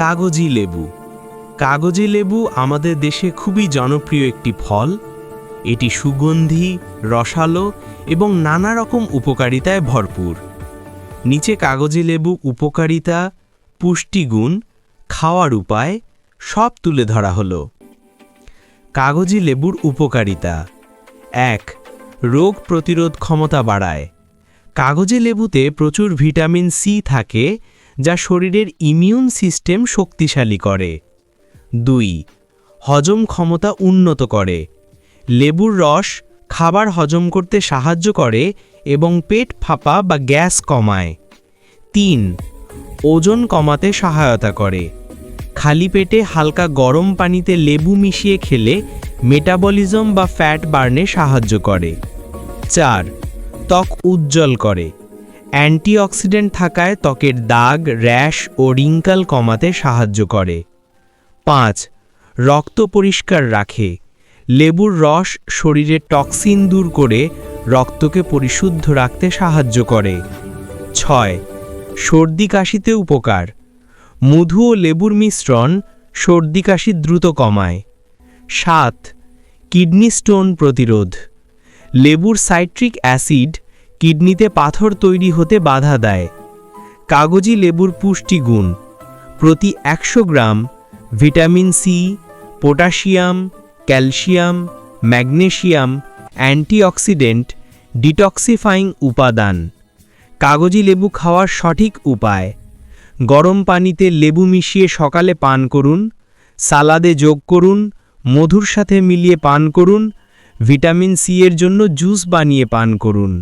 কাগজি লেবু। কাগজি লেবু আমাদের দেশে খুবই জনপ্রিয় একটি ফল। এটি সুগন্ধি, রসালো এবং নানা রকম উপকারিতায় ভরপুর। নিচে কাগজি লেবু উপকারিতা, পুষ্টিগুণ, খাওয়ার উপায় সব তুলে ধরা হলো। কাগজি লেবুর উপকারিতা। এক, রোগ প্রতিরোধ ক্ষমতা বাড়ায়। কাগজে লেবুতে প্রচুর ভিটামিন সি থাকে যা শরীরের ইমিউন সিস্টেম শক্তিশালী করে। দুই, হজম ক্ষমতা উন্নত করে। লেবুর রস খাবার হজম করতে সাহায্য করে এবং পেট ফাঁপা বা গ্যাস কমায়। তিন, ওজন কমাতে সহায়তা করে। খালি পেটে হালকা গরম পানিতে লেবু মিশিয়ে খেলে মেটাবলিজম বা ফ্যাট বার্নে সাহায্য করে। চার, ত্বক উজ্জ্বল করে। অ্যান্টিঅক্সিডেন্ট থাকায় ত্বকের দাগ, র্যাশ ও রিঙ্কাল কমাতে সাহায্য করে। পাঁচ, রক্ত পরিষ্কার রাখে। লেবুর রস শরীরের টক্সিন দূর করে রক্তকে পরিশুদ্ধ রাখতে সাহায্য করে। ছয়, সর্দি কাশিতে উপকার। মধু ও লেবুর মিশ্রণ সর্দি কাশি দ্রুত কমায়। সাত, কিডনি স্টোন প্রতিরোধ। লেবুর সাইট্রিক অ্যাসিড কিডনিতে পাথর তৈরি হতে বাধা দেয়। কাগজি লেবুর পুষ্টিগুণ প্রতি একশো gram vitamin C, potassium, calcium magnesium antioxidant, detoxifying উপাদান। কাগজি লেবু খাওয়ার সঠিক উপায়। গরম পানিতে লেবু মিশিয়ে সকালে পান করুন, সালাদে যোগ করুন, মধুর সাথে মিলিয়ে পান করুন, ভিটামিন সি এর জন্য জুস বানিয়ে পান করুন।